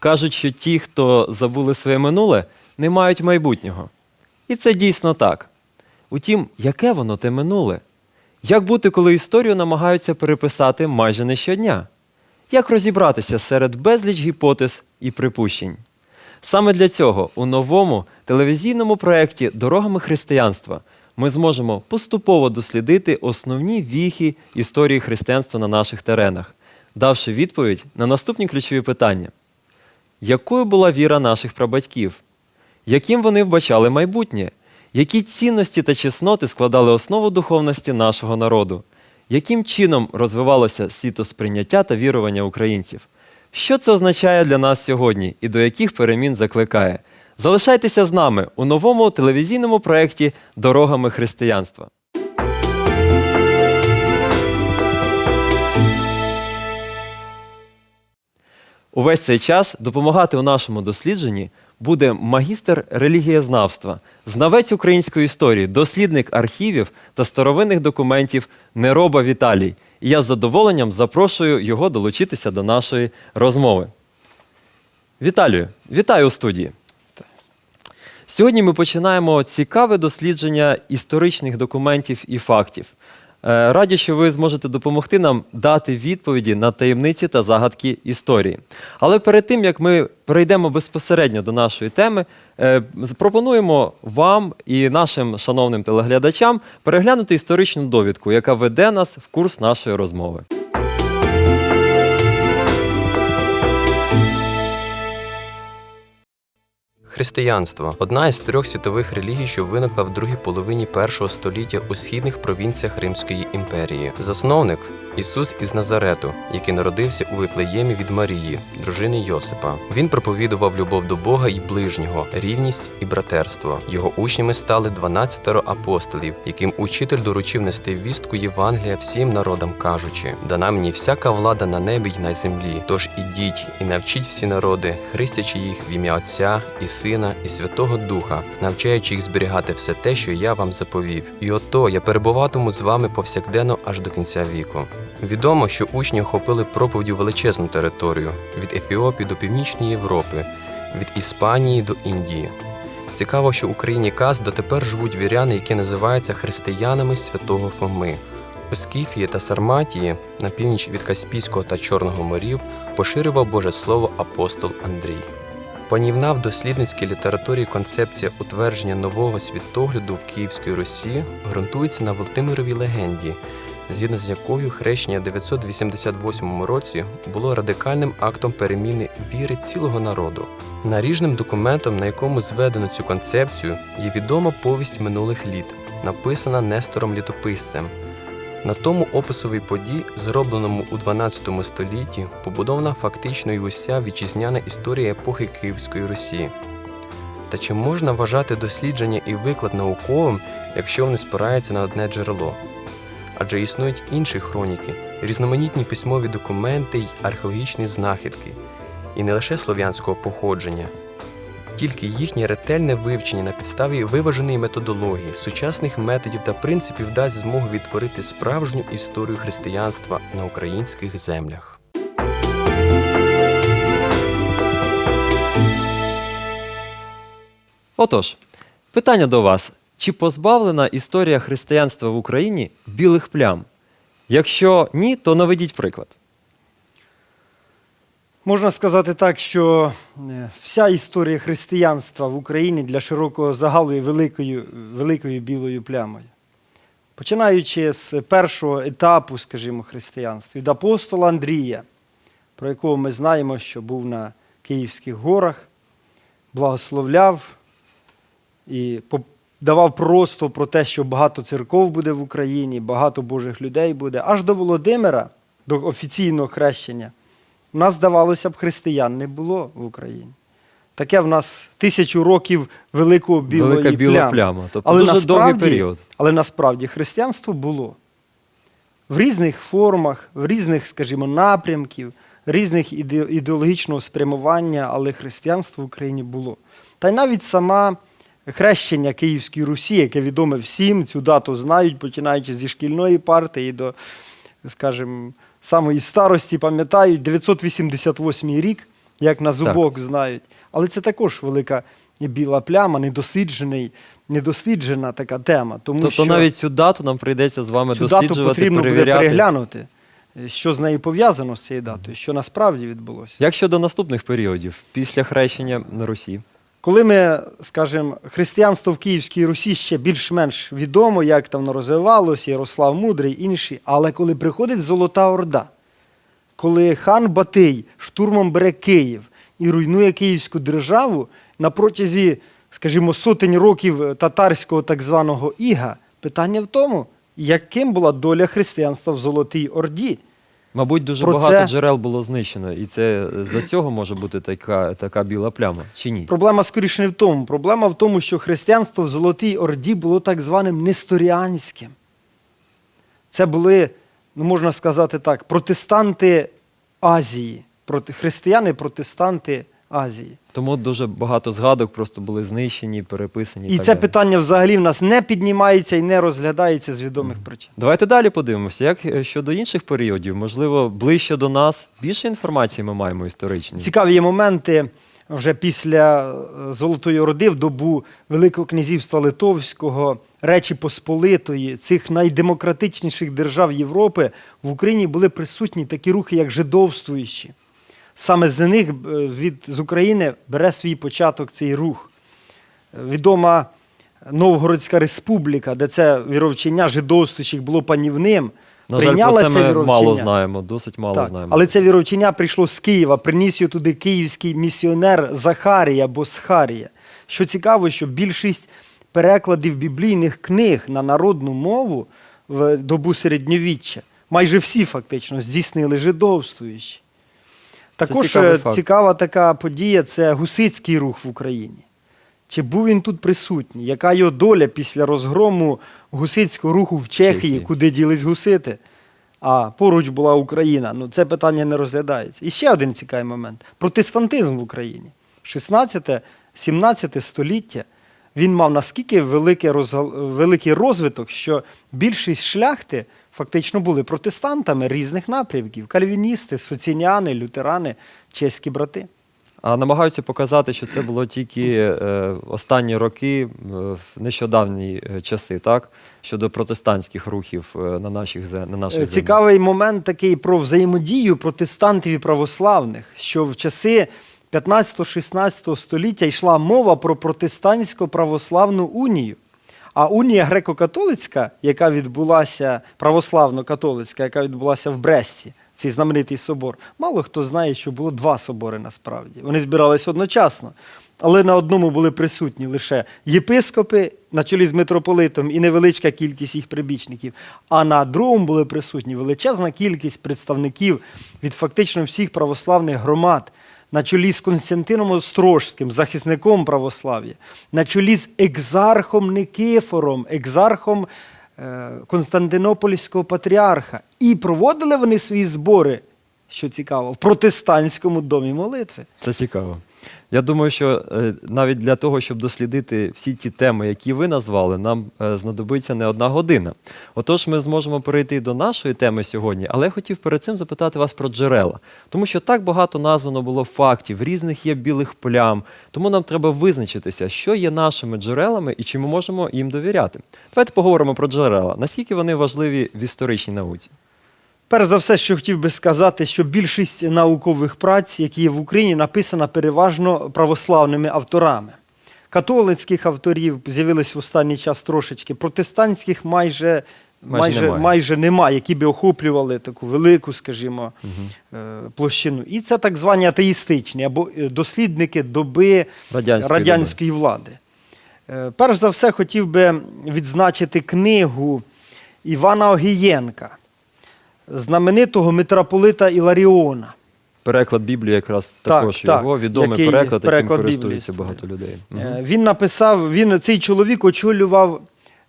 Кажуть, що ті, хто забули своє минуле, не мають майбутнього. І це дійсно так. Утім, яке воно те минуле? Як бути, коли історію намагаються переписати майже не щодня? Як розібратися серед безліч гіпотез і припущень? Саме для цього у новому телевізійному проєкті Дорогами християнства ми зможемо поступово дослідити основні віхи історії християнства на наших теренах, давши відповідь на наступні ключові питання: якою була віра наших прабатьків? Яким вони вбачали майбутнє? Які цінності та чесноти складали основу духовності нашого народу? Яким чином розвивалося світосприйняття та вірування українців? Що це означає для нас сьогодні і до яких перемін закликає? Залишайтеся з нами у новому телевізійному проєкті Дорогами християнства. Увесь цей час допомагати у нашому дослідженні буде магістр релігієзнавства, знавець української історії, дослідник архівів та старовинних документів Нероба Віталій. І я з задоволенням запрошую його долучитися до нашої розмови. Віталію, вітаю у студії. Сьогодні ми починаємо цікаве дослідження історичних документів і фактів. Е, Раді, що ви зможете допомогти нам дати відповіді на таємниці та загадки історії. Але перед тим як ми перейдемо безпосередньо до нашої теми, е, пропонуємо вам і нашим шановним телеглядачам переглянути історичну довідку, яка веде нас в курс нашої розмови. Християнство одна із трьох світових релігій, що виникла в другій половині першого століття у східних провінціях Римської імперії. Засновник Ісус із Назарету, який народився у Вифлеємі від Марії, дружини Йосипа. Він проповідував любов до Бога і ближнього, рівність і братерство. Його учнями стали 12 апостолів, яким учитель доручив нести вістку Євангелія всім народам, кажучи: дана мені всяка влада на небі й на землі. Тож ідіть і навчіть всі народи, хрестячи їх в ім'я Отця і Сина, і Святого Духа, навчаючи їх зберігати все те, що я вам заповів. І ото я перебуватиму з вами повсякденно аж до кінця віку. Відомо, що учні охопили проповіддю величезну територію від Ефіопії до Північної Європи, від Іспанії до Індії. Цікаво, що в Україні Каз дотепер живуть віряни, які називаються християнами святого Фоми. У Скіфії та Сарматії, на північ від Каспійського та Чорного морів, поширював Боже Слово апостол Андрій. Панівна в дослідницькій літературі концепція утвердження нового світогляду в Київській Русі ґрунтується на Володимировій легенді, згідно з якою хрещення в 988 році було радикальним актом переміни віри цілого народу. Наріжним документом, на якому зведено цю концепцію, є відома повість минулих літ, написана Нестором Літописцем. На тому описові подій, зробленому у 12 столітті, побудована фактично й уся вітчизняна історія епохи Київської Русі. Та чи можна вважати дослідження і виклад науковим, якщо вони спираються на одне джерело? Адже існують інші хроніки, різноманітні письмові документи й археологічні знахідки, і не лише слов'янського походження. Тільки їхнє ретельне вивчення на підставі виваженої методології, сучасних методів та принципів дасть змогу відтворити справжню історію християнства на українських землях. Отож, питання до вас: чи позбавлена історія християнства в Україні білих плям? Якщо ні, то наведіть приклад. Можна сказати так, що е, вся історія християнства в Україні для широкого загалу є великою, великою білою плямою. Починаючи з першого етапу, скажімо, християнства, від апостола Андрія, про якого ми знаємо, що був на Київських горах, благословляв і давав пророцтво про те, що багато церков буде в Україні, багато Божих людей буде, аж до Володимира, до офіційного хрещення. У нас, здавалося б, християн не було в Україні. Таке в нас тисячу років великого білої Велика біла плями. пляма. Тобто Але дуже довгий період. Але насправді християнство було в різних формах, в різних, скажімо, напрямків, різних іде- ідеологічного спрямування, але християнство в Україні було. Та й навіть сама хрещення Київської Русі, яке відоме всім, цю дату знають, починаючи зі шкільної парти і до, скажімо, самої старості, пам'ятають, 988 рік як на зубок знають. Але це також велика біла пляма, недосліджений, недосліджена така тема. Тому тобто що навіть цю дату нам прийдеться з вами цю дату досліджувати, потрібно буде переглянути, що з нею пов'язано з цією датою, що насправді відбулося. Як щодо наступних періодів, після хрещення на Русі? Коли ми, скажімо, християнство в Київській Русі ще більш-менш відомо, як там воно розвивалося, Ярослав Мудрий, інші, але коли приходить Золота Орда, коли хан Батий штурмом бере Київ і руйнує Київську державу на протязі, скажімо, сотень років татарського так званого Іга, питання в тому, яким була доля християнства в Золотій Орді. Мабуть, дуже Про багато це- джерел було знищено, і це за цього може бути така, така біла пляма, чи ні? Проблема скоріше не в тому. Проблема в тому, що християнство в Золотій Орді було так званим несторіанським. Це були, ну можна сказати так, протестанти Азії, проти, християни-протестанти Азії. Тому дуже багато згадок просто були знищені, переписані. І так це далі. питання взагалі в нас не піднімається і не розглядається з відомих причин. Давайте далі подивимося, як е, щодо інших періодів, можливо, ближче до нас більше інформації ми маємо історичні. Цікаві є моменти вже після е, Золотої Орди в добу Великого князівства Литовського, Речі Посполитої, цих найдемократичніших держав Європи в Україні були присутні такі рухи, як жидовствуючі. Саме з них е, від, з України бере свій початок цей рух. Відома Новгородська республіка, де це віровчення жидовствуючих було панівним. На жаль, про прийняла це ми мало знаємо, досить мало Так, знаємо. Але це віровчення прийшло з Києва, приніс його туди київський місіонер Захарія або Схарія. Що цікаво, що більшість перекладів біблійних книг на народну мову в добу середньовіччя, майже всі фактично здійснили жидовствуючі. Також е, факт. цікава така подія це гусицький рух в Україні. Чи був він тут присутній? Яка його доля після розгрому гусицького руху в Чехії, Чехії. куди ділись гусити? А поруч була Україна. Ну це питання не розглядається. І ще один цікавий момент: протестантизм в Україні. 16-17 століття він мав наскільки великий розвиток, що більшість шляхти фактично були протестантами різних напрямків: кальвіністи, суціняни, лютерани, чеські брати. А намагаються показати, що це було тільки е, останні роки, е, нещодавні е, часи, так? Щодо протестантських рухів е, на наших, на наших Е. Цікавий момент такий про взаємодію протестантів і православних, що в часи 15-16 століття йшла мова про протестантсько православну унію. А унія греко-католицька, яка відбулася, православно-католицька, яка відбулася в Бресті, цей знаменитий собор, мало хто знає, що було два собори насправді. Вони збирались одночасно. Але на одному були присутні лише єпископи на чолі з митрополитом і невеличка кількість їх прибічників. А на другому були присутні величезна кількість представників від фактично всіх православних громад, на чолі з Константином Острожським, захисником православ'я, на чолі з екзархом Никифором, екзархом е, Константинопольського патріарха. І проводили вони свої збори, що цікаво, в протестантському домі молитви. Це цікаво. Я думаю, що е, навіть для того, щоб дослідити всі ті теми, які ви назвали, нам е, знадобиться не одна година. Отож, ми зможемо перейти до нашої теми сьогодні, але я хотів перед цим запитати вас про джерела, тому що так багато названо було фактів, різних є білих плям. Тому нам треба визначитися, що є нашими джерелами і чи ми можемо їм довіряти. Давайте поговоримо про джерела. Наскільки вони важливі в історичній науці? Перш за все, що хотів би сказати, що більшість наукових праць, які є в Україні, написана переважно православними авторами. Католицьких авторів з'явились в останній час трошечки, протестантських майже, Майже майже, немає. майже немає, які би охоплювали таку велику, скажімо, е, площину. І це так звані атеїстичні або е, дослідники доби Радянської радянської влади. Е, Перш за все, хотів би відзначити книгу Івана Огієнка, знаменитого митрополита Іларіона. Переклад Біблії якраз Так, також так, його відомий який переклад, яким переклад Біблії користується багато людей. Е, Він написав, він, цей чоловік очолював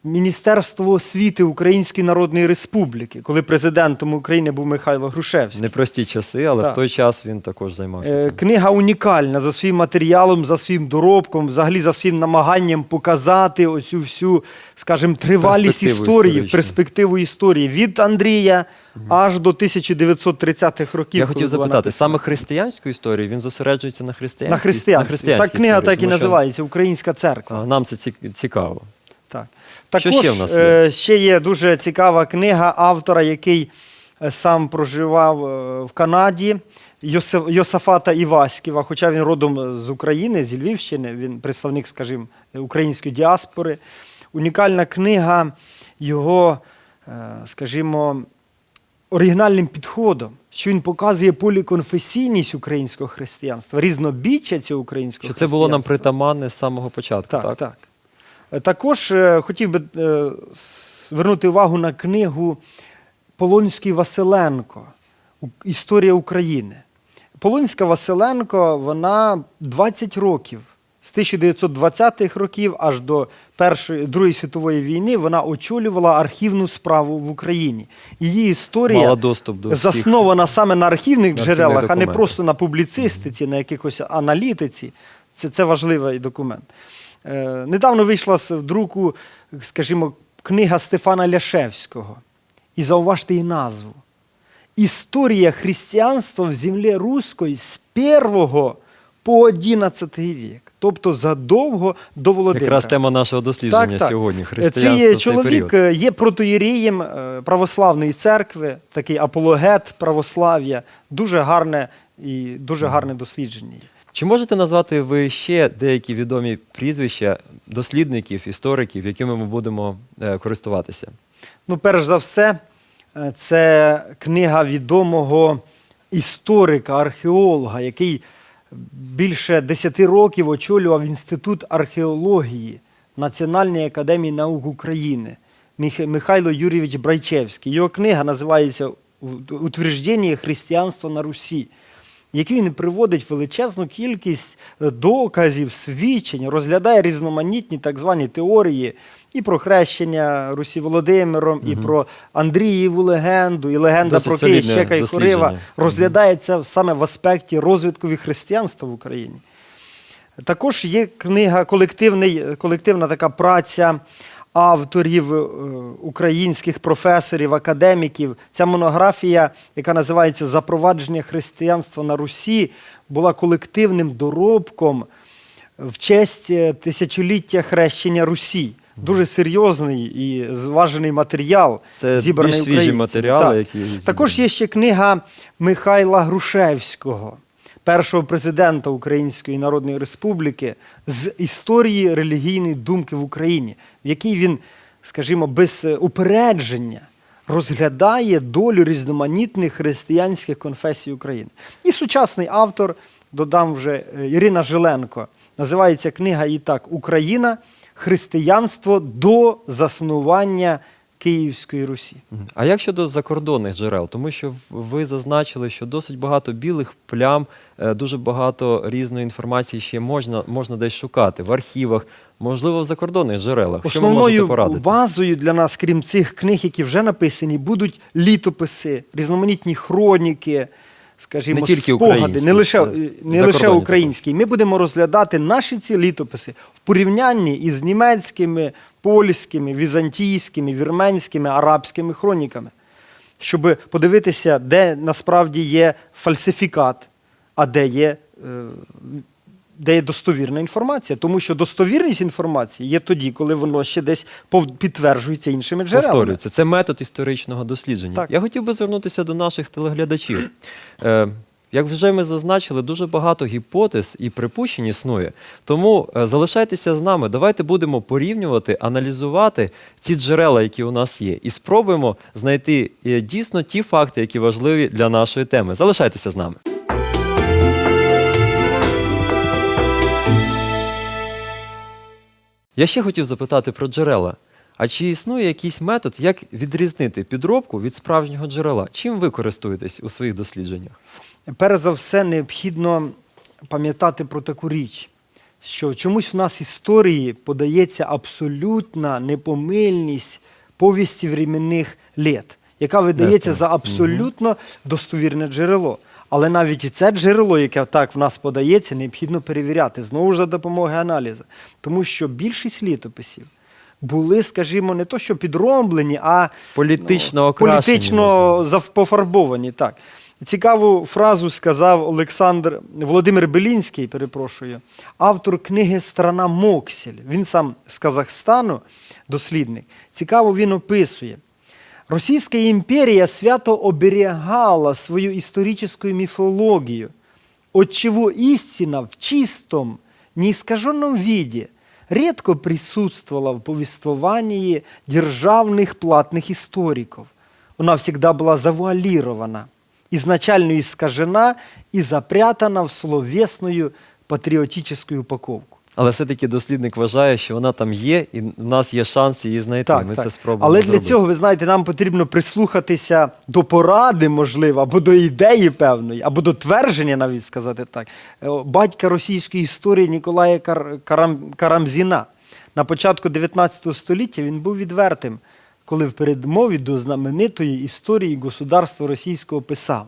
Міністерство освіти Української Народної Республіки, коли президентом України був Михайло Грушевський. Непрості часи, але Так. в той час він також займався. Е, цим. Книга унікальна за своїм матеріалом, за своїм доробком, взагалі за своїм намаганням показати оцю всю, скажімо, тривалість історії, перспективу історії від Андрія аж до 1930-х років. Я хотів запитати, написана. саме християнську історію він зосереджується на християнській на християнстві. християнській Так книга історії, так і що, називається Українська церква. а, Нам це цікаво. Так. Що Також ще в нас є? е, ще є дуже цікава книга автора, який е, сам проживав е, в Канаді. Йосиф, Йосафата Іваськіва, хоча він родом з України, зі Львівщини, він представник, скажімо, української діаспори. Унікальна книга його, скажімо, оригінальним підходом, що він показує поліконфесійність українського християнства, різнобіччя цього українського Що це було нам притаманне з самого початку, так? Так, так. Також е, хотів би е, звернути увагу на книгу Полонський Василенко Історія України. Полонська Василенко, вона 20 років. З 1920-х років аж до Першої Другої світової війни вона очолювала архівну справу в Україні. Її історія Мала доступ до всіх. заснована саме на архівних на джерелах, архівних а не просто на публіцистиці, на якихось аналітиці. Це, це важливий документ. Е, недавно вийшла з друку, скажімо, книга Стефана Ляшевського. І зауважте її назву. Історія християнства в землі руської з 1 по 11 вік. Тобто задовго до Володимира. Якраз тема нашого дослідження сьогодні. Християнство Цей в цей чоловік період. е, є протоєрієм е, православної церкви, такий апологет православ'я. Дуже гарне і дуже гарне дослідження. Чи можете назвати ви ще деякі відомі прізвища дослідників, істориків, якими ми будемо е, користуватися? Ну, перш за все, е, це книга відомого історика, археолога, який більше 10 років очолював Інститут археології Національної академії наук України Михайло Юрійович Брайчевський. Його книга називається Утверждення християнства на Русі. Який він приводить величезну кількість е, доказів, свідчень, розглядає різноманітні так звані теорії і про хрещення Русі Володимиром, і про Андрієву легенду, і легенда Досить про Київ, солідне Щека і Хорива розглядається саме в аспекті розвитку християнства в Україні. Також є книга, колективний, колективна така праця авторів е, українських професорів, академіків. Ця монографія, яка називається Запровадження християнства на Русі, була колективним доробком в честь е, тисячоліття хрещення Русі. Дуже серйозний і зважений матеріал, Це зібраний більш свіжі матеріали, Так. які. Також є ще книга Михайла Грушевського, першого президента Української Народної Республіки, з історії релігійної думки в Україні, в якій він, скажімо, без е, упередження розглядає долю різноманітних християнських конфесій України. І сучасний автор, додам вже е, Ірина Жиленко, називається книга і так Україна, християнство до заснування Київської Русі. А як щодо закордонних джерел? Тому що ви зазначили, що досить багато білих плям, е, дуже багато різної інформації ще можна, можна десь шукати в архівах, можливо, в закордонних джерелах. Що ви можете Основною порадити? базою для нас, крім цих книг, які вже написані, будуть літописи, різноманітні хроніки, скажімо, Не тільки спогади, не лише, це не лише українські. Ми будемо розглядати наші ці літописи в порівнянні із німецькими, польськими, візантійськими, вірменськими, арабськими хроніками, щоб подивитися, де насправді є фальсифікат, а де є. Де є достовірна інформація, тому що достовірність інформації є тоді, коли воно ще десь підтверджується іншими джерелами. Повторюється, це метод історичного дослідження. Так. Я хотів би звернутися до наших телеглядачів. Е, як вже ми зазначили, дуже багато гіпотез і припущень існує. Тому е, залишайтеся з нами. Давайте будемо порівнювати, аналізувати ці джерела, які у нас є, і спробуємо знайти е, дійсно ті факти, які важливі для нашої теми. Залишайтеся з нами. Я ще хотів запитати про джерела. А чи існує якийсь метод, як відрізнити підробку від справжнього джерела? Чим ви користуєтесь у своїх дослідженнях? Перш за все, необхідно пам'ятати про таку річ, що чомусь в нас історії подається абсолютна непомильність повісті временних літ, яка видається Нестор. за абсолютно достовірне джерело. Але навіть і це джерело, яке так в нас подається, необхідно перевіряти знову ж за допомогою аналізу. Тому що більшість літописів були, скажімо, не то що підроблені, а Політично ну, політично пофарбовані. Так. Цікаву фразу сказав Олександр Володимир Белінський, перепрошую, автор книги Страна Моксель. Він сам з Казахстану, дослідник. Цікаво він описує. Російська імперія свято оберігала свою історичну міфологію, отчего истина в чистом, неискаженном виде редко присутствовала в повествовании державных платных историков. Она всегда была завуалирована, изначально искажена и запрятана в словесную патриотическую упаковку. Але все-таки дослідник вважає, що вона там є, і в нас є шанс її знайти. Ми це спробуємо. Але для цього, ви знаєте, нам потрібно прислухатися до поради, можливо, або до ідеї певної, або до твердження, навіть сказати так, е, батька російської історії Ніколая Кар... Карам... Карамзіна. На початку 19 століття він був відвертим, коли в передмові до знаменитої історії государства російського писав.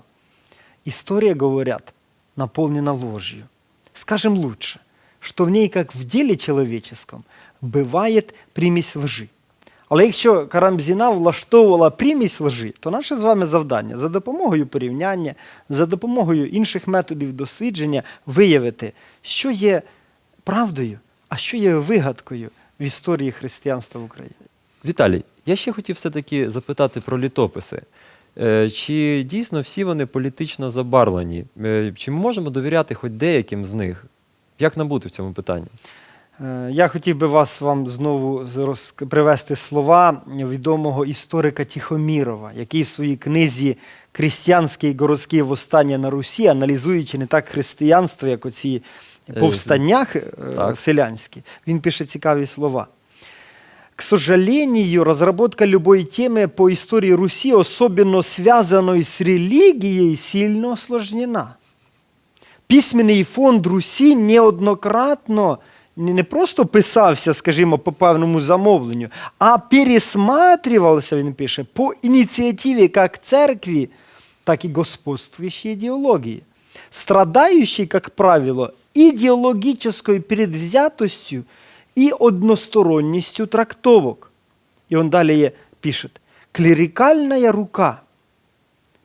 История, говорят, наполнена ложью. Скажем лучше, что в ней, как в деле человеческом, бывает примесь лжи. Але якщо Карамзіна влаштовувала примість лжи, то наше з вами завдання за допомогою порівняння, за допомогою інших методів дослідження виявити, що є правдою, а що є вигадкою в історії християнства в Україні. Віталій, я ще хотів все-таки запитати про літописи. Е, Чи дійсно всі вони політично забарвлені? Е, Чи ми можемо довіряти хоч деяким з них? Як нам бути в цьому питанні? Е, Я хотів би вас вам знову привести слова відомого історика Тихомірова, який в своїй книзі Крістянське і городське восстання на Русі, аналізуючи не так християнство, як оці повстання е, так. селянські, він пише цікаві слова. К сожалению, разработка любой темы по истории Руси, особенно связанной с религией, сильно осложнена. Письменний фонд Русі неоднократно не не просто писався, скажімо, по певному замовленню, а пересматривався, він пише, по ініціативі як церкви, так і господствующей идеологии, страдающей, как правило, идеологической предвзятостью и односторонностью трактовок. И он далее пишет, клерикальная рука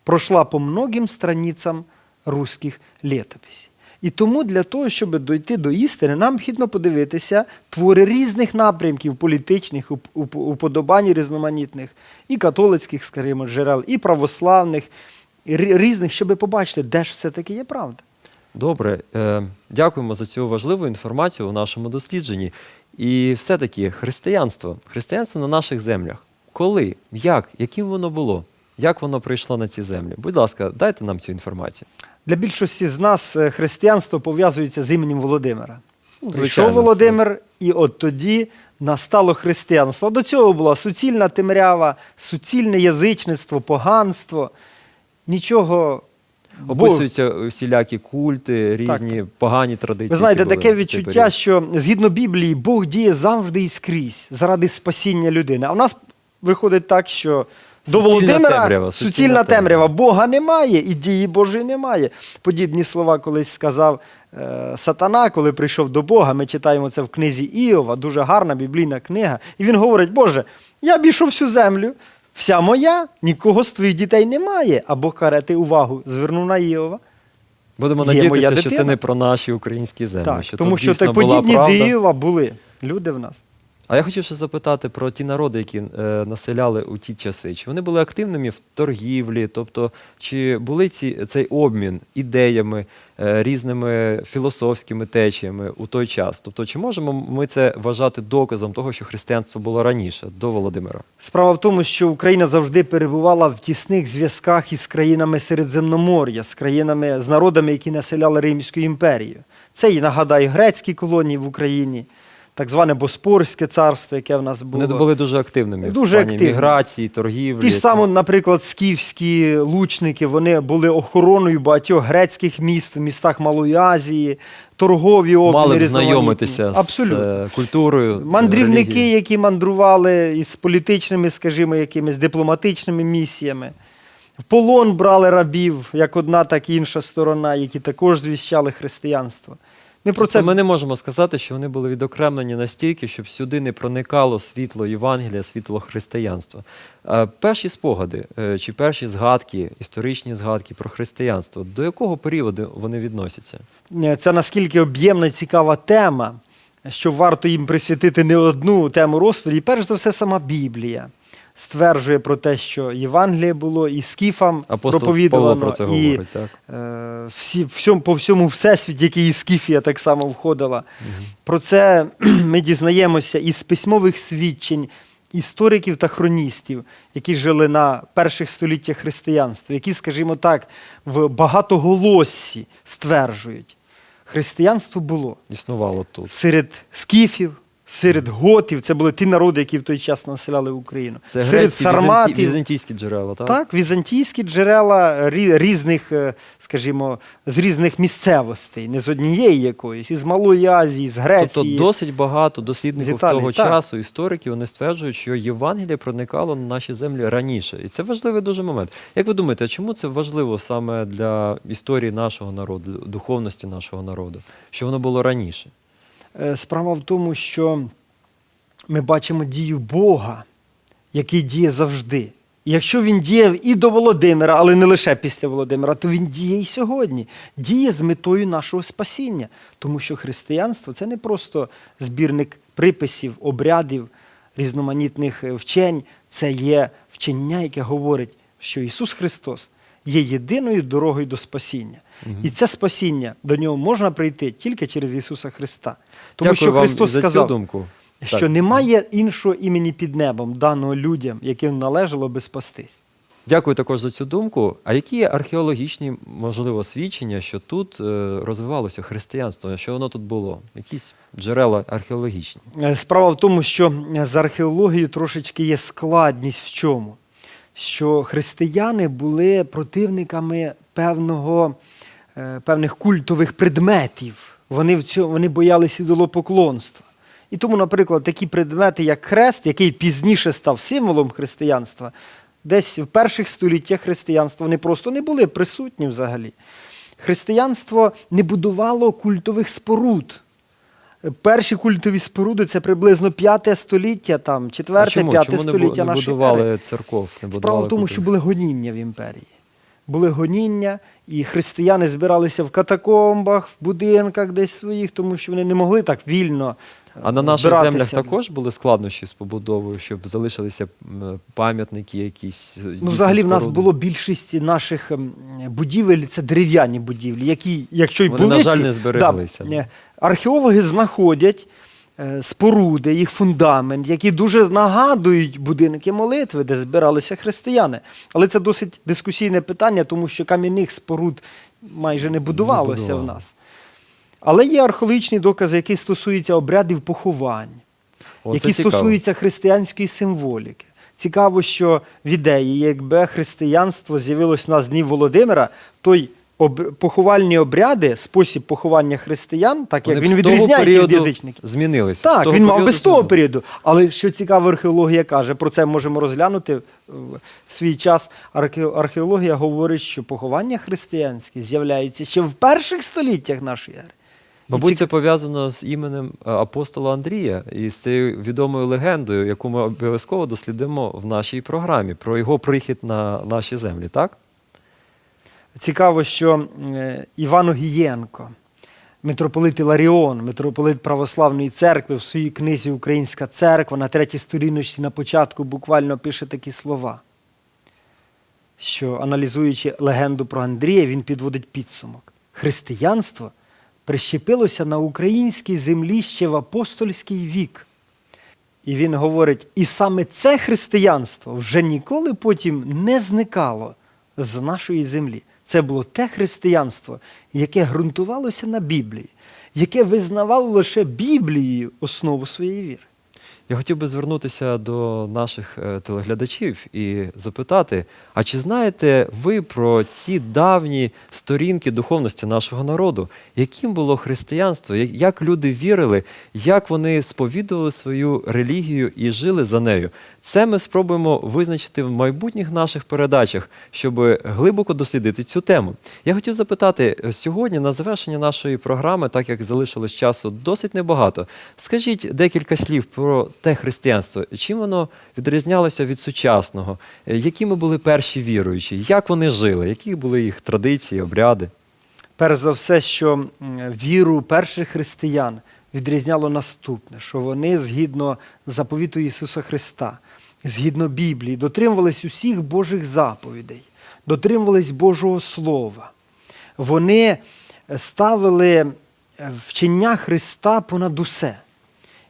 пройшла по многим страницям русських літописів. І тому для того, щоб дойти до істини, нам необхідно подивитися твори різних напрямків політичних, уп- уп- уподобань різноманітних, і католицьких, скажімо, джерел, і православних, і різних, щоб побачити, де ж все-таки є правда. Добре, е, дякуємо за цю важливу інформацію у нашому дослідженні. І все-таки християнство, християнство на наших землях. Коли, як, яким воно було? Як воно прийшло на ці землі? Будь ласка, дайте нам цю інформацію. Для більшості з нас е, християнство пов'язується з іменем Володимира. Ну, Прийшов Володимир, і от тоді настало християнство. До цього була суцільна темрява, суцільне язичництво, поганство. Нічого. Описуються всілякі культи, різні погані традиції. Ви знаєте, таке відчуття, період. що згідно Біблії, Бог діє завжди і скрізь заради спасіння людини. А в нас виходить так, що до Суцільна Володимира темрява, суцільна, суцільна темрява. Бога немає, і дії Божої немає. Подібні слова колись сказав е, Сатана, коли прийшов до Бога. Ми читаємо це в книзі Іова, дуже гарна біблійна книга. І він говорить: Боже, я обійшов всю землю, вся моя, нікого з твоїх дітей немає. А Бог каже, ти увагу звернув на Іова. Будемо Є моя надіятися, що це не про наші українські землі. Так, що тому що дійсно так була подібні правда. дива були люди в нас. А я хотів ще запитати про ті народи, які е, населяли у ті часи. Чи вони були активними в торгівлі? Тобто, чи були ці, цей обмін ідеями, е, різними філософськими течіями у той час? Тобто, чи можемо ми це вважати доказом того, що християнство було раніше, до Володимира? Справа в тому, що Україна завжди перебувала в тісних зв'язках із країнами Середземномор'я, з країнами, з народами, які населяли Римську імперію. Це і нагадаю грецькі колонії в Україні, так зване Боспорське царство, яке в нас було. Вони були дуже активними Дуже в плані активні. міграції, торгівлі. Ті ж саме, наприклад, скіфські лучники, вони були охороною багатьох грецьких міст в містах Малої Азії, торгові обміни мали б знайомитися Абсолютно. з е, культурою. Мандрівники, релігією. які мандрували із політичними, скажімо, якимись дипломатичними місіями. В полон брали рабів, як одна, так і інша сторона, які також звіщали християнство. Ми про це Тобто Ми не можемо сказати, що вони були відокремлені настільки, щоб сюди не проникало світло Євангелія, світло християнства. Е, Перші спогади е, чи перші згадки, історичні згадки про християнство, до якого періоду вони відносяться? Е, Це наскільки об'ємна, цікава тема, що варто їм присвятити не одну тему розповіді. Перш за все, сама Біблія стверджує про те, що Євангеліє було і скіфам Апостол проповідувано, Павло про це і говорить, так? е, всі, всьому, по всьому всесвіті, який і Скіфія так само входила. Про це ми дізнаємося із письмових свідчень істориків та хроністів, які жили на перших століттях християнства, які, скажімо так, в багатоголоссі стверджують, християнство було Існувало тут. серед скіфів. Серед готів, це були ті народи, які в той час населяли Україну. Це серед грецькі візанті- сарматів, візантійські джерела, так? так, візантійські джерела рі- різних, е, скажімо, з різних місцевостей, не з однієї якоїсь, із Малої Азії, з Тобто Греції. досить багато дослідників З Італії, того так. часу, істориків, вони стверджують, що Євангеліє проникало на наші землі раніше. І це важливий дуже момент. Як ви думаєте, а чому це важливо саме для історії нашого народу, духовності нашого народу? Що воно було раніше? Е, Справа в тому, що ми бачимо дію Бога, який діє завжди. І якщо він діяв і до Володимира, але не лише після Володимира, то він діє і сьогодні. Діє з метою нашого спасіння. Тому що християнство це не просто збірник приписів, обрядів, різноманітних е, вчень. Це є вчення, яке говорить, що Ісус Христос є єдиною дорогою до спасіння. І це спасіння до нього можна прийти тільки через Ісуса Христа. Тому Дякую що вам Христос за сказав, цю думку. що Так. немає іншого імені під небом, даного людям, яким належало би спастись. Дякую також за цю думку. А які є археологічні, можливо, свідчення, що тут е, розвивалося християнство, що воно тут було? Якісь джерела археологічні? Е, Справа в тому, що е, з археологією трошечки є складність в чому? Що християни були противниками певного, е, певних культових предметів. Вони, в цьому, вони боялися ідолопоклонства. І тому, наприклад, такі предмети, як хрест, який пізніше став символом християнства, десь в перших століттях християнства вони просто не були присутні взагалі. Християнство не будувало культових споруд. Перші культові споруди це приблизно 5 століття, там, 4 чому? 5 чому століття не нашої будували ери. церков? Не Справа в тому, що були гоніння в імперії. Були гоніння, і християни збиралися в катакомбах, в будинках десь своїх, тому що вони не могли так вільно. е, А на наших збиратися. землях також були складнощі з побудовою, щоб залишилися м, пам'ятники якісь. е, Ну, взагалі, в нас було більшість наших ем, будівель це дерев'яні будівлі, які, якщо й Вони, були на жаль, ці- не збереглися, Да, да. Археологи знаходять е, споруди, їх фундамент, які дуже нагадують будинки молитви, де збиралися християни. Але це досить дискусійне питання, тому що кам'яних споруд майже не будувалося в нас. Але є археологічні докази, які стосуються обрядів поховань О, які цікаво. стосуються християнської символіки. Цікаво, що в ідеї, якби християнство з'явилось на з днів Володимира, той об... поховальні обряди, спосіб поховання християн, так як Вони він з того відрізняється від періоду язичників. Змінилися. Так, він мав періоду без того періоду. Але що цікаво, археологія каже, про це можемо розглянути в свій час. Архе- Археологія говорить, що поховання християнські з'являються ще в перших століттях нашої ери. І Мабуть, цік- це пов'язано з іменем е, апостола Андрія і з цією відомою легендою, яку ми обов'язково дослідимо в нашій програмі про його прихід на наші землі, так? Цікаво, що е, Іван Огієнко, митрополит Іларіон, митрополит Православної церкви в своїй книзі Українська церква на третій сторіночці на початку буквально пише такі слова, що аналізуючи легенду про Андрія, він підводить підсумок. Християнство прищепилося на українській землі ще в апостольський вік. І він говорить, і саме це християнство вже ніколи потім не зникало з нашої землі. Це було те християнство, яке ґрунтувалося на Біблії, яке визнавало лише Біблією основу своєї віри. Я хотів би звернутися до наших е, телеглядачів і запитати: а чи знаєте ви про ці давні сторінки духовності нашого народу? Яким було християнство? Як люди вірили, як вони сповідували свою релігію і жили за нею? Це ми спробуємо визначити в майбутніх наших передачах, щоб глибоко дослідити цю тему. Я хотів запитати е, сьогодні на завершення нашої програми, так як залишилось часу досить небагато. Скажіть декілька слів про те християнство. Чим воно відрізнялося від сучасного? Е, Якими були перші віруючі? Як вони жили? Які були їх традиції, обряди? Перш за все, що віру перших християн відрізняло наступне, що вони згідно заповіту Ісуса Христа, згідно Біблії, дотримувались усіх Божих заповідей, дотримувались Божого Слова. Вони ставили е, вчення Христа понад усе.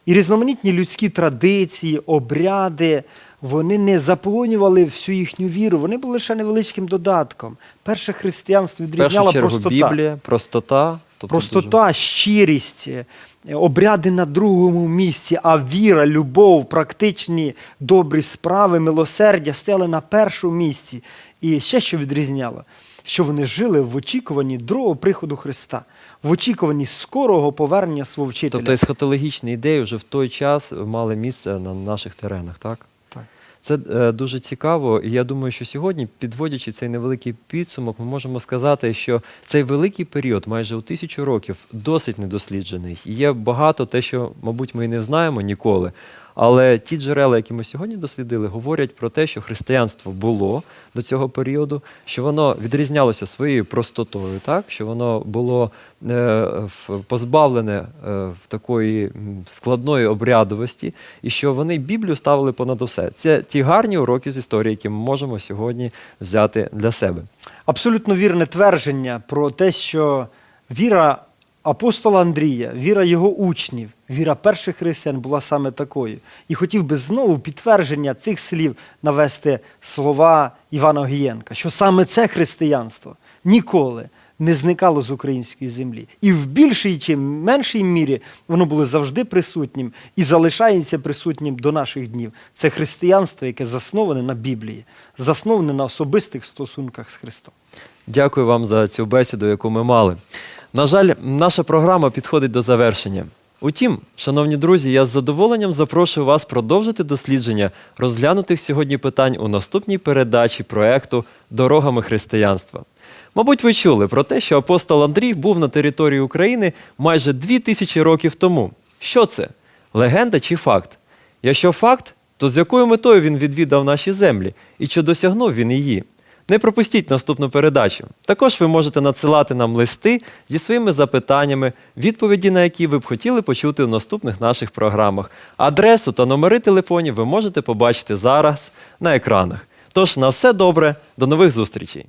І різноманітні людські традиції, обряди, вони не заполонювали всю їхню віру, вони були лише невеличким додатком. Перше християнство першу відрізняло чергу простота. Біблія, простота. Тобто Простота, щирість, е, обряди на другому місці, а віра, любов, практичні добрі справи, милосердя стояли на першому місці. І ще що відрізняло, що вони жили в очікуванні другого приходу Христа, в очікуванні скорого повернення свого вчителя. Тобто есхатологічні ідеї вже в той час мали місце на наших теренах, так? Це е, дуже цікаво, і я думаю, що сьогодні, підводячи цей невеликий підсумок, ми можемо сказати, що цей великий період, майже у тисячу років, досить недосліджений. І є багато те, що, мабуть, ми і не знаємо ніколи. Але ті джерела, які ми сьогодні дослідили, говорять про те, що християнство було до цього періоду, що воно відрізнялося своєю простотою, так що воно було е, позбавлене е, в такої складної обрядовості, і що вони Біблію ставили понад усе. Це ті гарні уроки з історії, які ми можемо сьогодні взяти для себе. Абсолютно вірне твердження про те, що віра апостола Андрія, віра його учнів, віра перших християн була саме такою. І хотів би знову підтвердження цих слів навести слова Івана Огієнка, що саме це християнство ніколи не зникало з української землі. І в більшій чи меншій мірі воно було завжди присутнім і залишається присутнім до наших днів. Це християнство, яке засноване на Біблії, засноване на особистих стосунках з Христом. Дякую вам за цю бесіду, яку ми мали. На жаль, наша програма підходить до завершення. Утім, шановні друзі, я з задоволенням запрошую вас продовжити дослідження розглянутих сьогодні питань у наступній передачі проекту Дорогами християнства. Мабуть, ви чули про те, що апостол Андрій був на території України майже дві тисячі років тому. Що це? Легенда чи факт? Якщо факт, то з якою метою він відвідав наші землі і чи досягнув він її? Не пропустіть наступну передачу. Також ви можете надсилати нам листи зі своїми запитаннями, відповіді на які ви б хотіли почути у наступних наших програмах. Адресу та номери телефонів ви можете побачити зараз на екранах. Тож на все добре, до нових зустрічей!